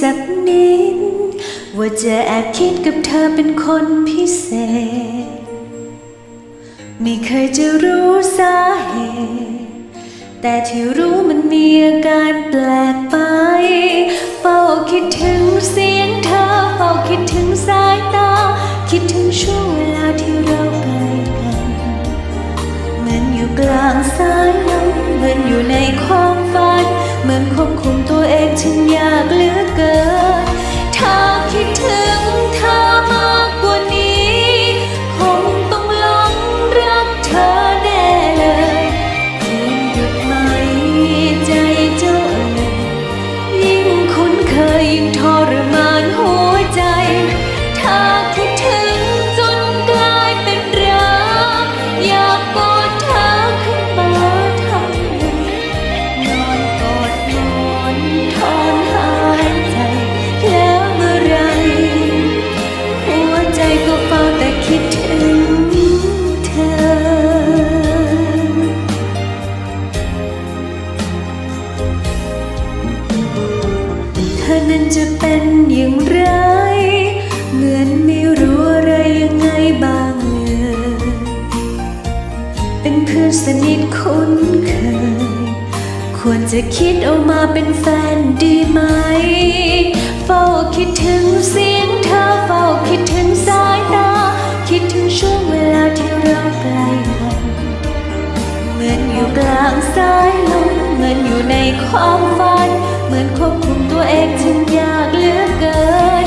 สักนิด ว่าจะแอบคิดกับเธอเป็นคนพิเศษ ไม่เคยจะรู้สาเหตุแต่ที่รู้มันมีอาการแปลกไป เฝ้าคิดถึงเสียงเธอ เฝ้าคิดถึงสายตา คิดถึงช่วงเวลาที่เราใกล้กัน เหมือนอยู่กลางสายลมเหมือนอยู่ในความฝัน เหมือนควบคุมตัวเองฉันยากเลือ คุ้นเคย ควรจะคิดเอามาเป็นแฟนดีไหม เฝ้าคิดถึงเสียงเธอเฝ้าคิดถึงสายตา คิดถึงช่วงเวลาที่เราใกล้กันเหมือนอยู่กลางสายลมเหมือนอยู่ในความฝัน เหมือนควบคุมตัวเองฉันยากเหลือเกิน